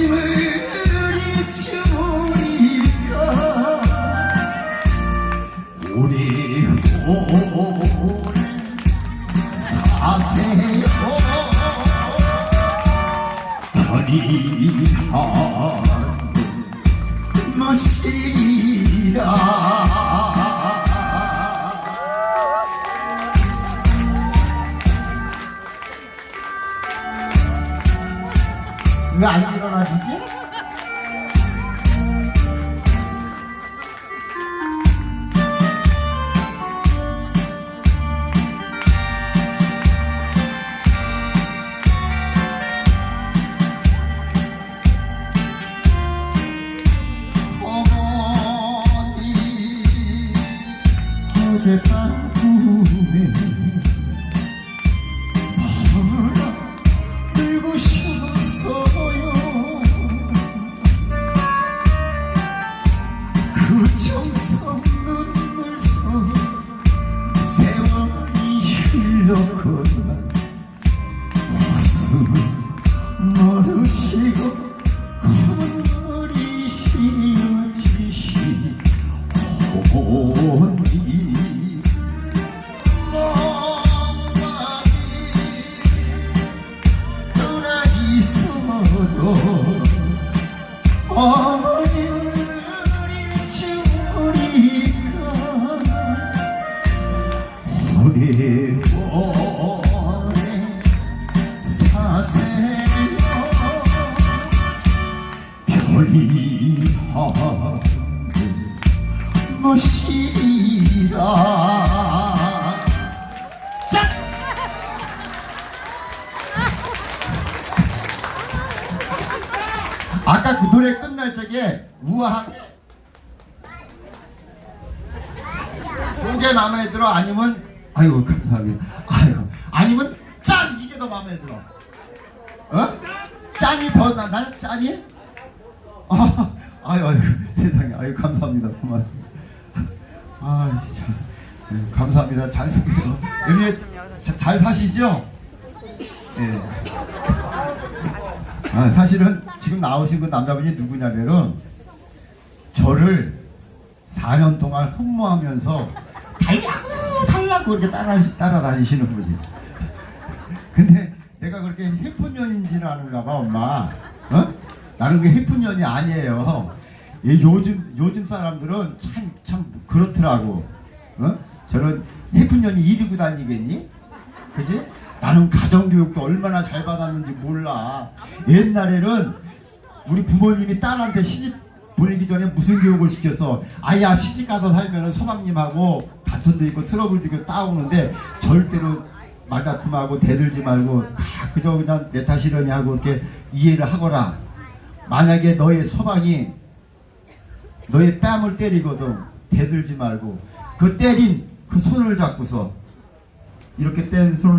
어머님을 잊으리까 우리 오래 사세요. 편리한 것이라 왜 안 일어나지지? 어머니 어젯밤에 흘러가만 웃음을 모르시고 콧물이 휘어지시 오니 멍하니 떠나 있어도 오래오래 사세요 편리한 것이라 자! 아까 그 노래 끝날 적에 우아하게 요게 마음에 들어 아니면 아이고 감사합니다. 아이고 아니면 짠! 이게 더 마음에 들어. 어? 짠이 더 나, 난 짠이? 아, 아유 아유 세상에. 아유 감사합니다. 고맙습니다. 아 참, 네, 감사합니다. 잘 쓰세요. 여기 자- 잘 사시죠? 예. 아, 사실은 지금 나오신 그 남자분이 누구냐면은 저를 4년 동안 흠모하면서 달라 고 달라고 이렇게 따라, 따라다니시는 분이 근데 내가 그렇게 해픈 년인지는 아는가 봐 엄마 어? 나는 그 해픈 년이 아니에요 이 요즘 요즘 사람들은 참, 참 그렇더라고 어? 저는 해픈 년이 이리고 다니겠니? 그지? 나는 가정교육도 얼마나 잘 받았는지 몰라. 옛날에는 우리 부모님이 딸한테 시집 보내기 전에 무슨 교육을 시켰어? 아야 시집 가서 살면은 서방님하고 다툼도 있고 트러블도 있고 따오는데 절대로 말다툼하고 대들지 말고 다 그저 그냥 내 탓이려니 하고 이렇게 이해를 하거라. 만약에 너의 서방이 너의 뺨을 때리거든 대들지 말고 그 때린 그 손을 잡고서 이렇게 뗀 손을